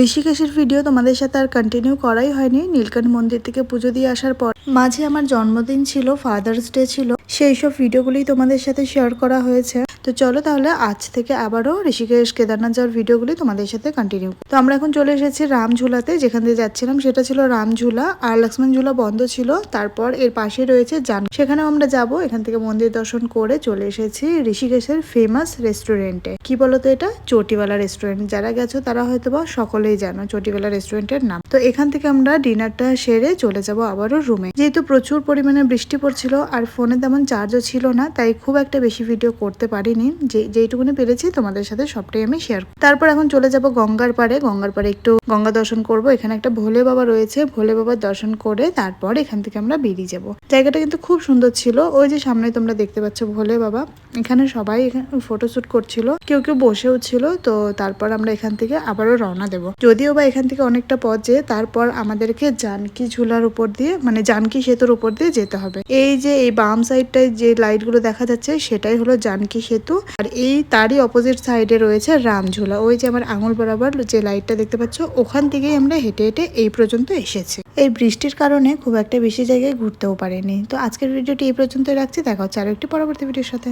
ঋষিকেশের video তোমাদের সাথে আর continue করাই হয়নি। নীলকণ্ঠ মন্দির থেকে পুজো দিয়ে আসার পর মাঝে আমার জন্মদিন ছিল ফাদার্স ডে ছিল। সেই সব ভিডিওগুলি তোমাদের সাথে শেয়ার করা হয়েছে। তো চলো তাহলে আজ থেকে আবারও ঋষিকেশ কেদারনাথ যাওয়ার ভিডিওগুলি তোমাদের সাথে কন্টিনিউ তো আমরা এখন চলে এসেছি রামঝুলাতে। যেখান দিয়ে যাচ্ছিলাম সেটা ছিল রামঝুলা আর লক্ষ্মণ ঝুলা বন্ধ ছিল। তারপর এর পাশে রয়েছে জান সেখানেও আমরা যাব। এখান থেকে মন্দির দর্শন করে চলে এসেছি ঋষিকেশের ফেমাস রেস্টুরেন্টে কি বলতো এটা? চটিওয়ালা রেস্টুরেন্ট যারা গেছো, তারা হয়তো বা সকলেই জানো চটিওয়ালা রেস্টুরেন্টের নাম। তো এখান থেকে আমরা ডিনারটা সেরে চলে যাব আবারও রুমে যেহেতু প্রচুর পরিমাণে বৃষ্টি পড়ছিল আর ফোনে তেমন চার্জও ছিল না, তাই খুব একটা বেশি ভিডিও করতে পারিনি। যে, যেইটুকুনি পেরেছি তোমাদের সাথে সবটাই আমি শেয়ার তারপর এখন চলে যাব গঙ্গার পাড়ে। গঙ্গার পাড়ে একটু গঙ্গা দর্শন করব। এখানে একটা ভোলে বাবা রয়েছে। ভোলে বাবার দর্শন করে তারপর এখান থেকে আমরা বেরিয়ে যাব। জায়গাটা কিন্তু খুব সুন্দর ছিল। ওই যে সামনে তোমরা দেখতে পাচ্ছ ভোলে বাবা। এখানে সবাই ফটোশুট করছিল। কেউ কেউ বসেও ছিল, তো তারপর আমরা এখান থেকে আবারও রওনা দেব। যদিও বা এখান থেকে অনেকটা পথ যে তারপর আমাদেরকে জানকি ঝুলার উপর দিয়ে মানে জানকি সেতুর উপর দিয়ে যেতে হবে। এই যে এই বাম সাইডটায় যে লাইটগুলো দেখা যাচ্ছে, সেটাই হলো জানকি সেতু। আর এই তারই অপোজিট সাইডে রয়েছে রামঝুলা ওই যে আমার আঙুল বরাবর যে লাইটটা দেখতে পাচ্ছ, ওখান থেকেই আমরা হেঁটে হেঁটে এই পর্যন্ত এসেছি। এই বৃষ্টির কারণে খুব একটা বেশি জায়গায় ঘুরতেও পারেনি। তো আজকের ভিডিওটি এই পর্যন্ত রাখছি। দেখা হচ্ছে আরও একটি পরবর্তী ভিডিওর সাথে।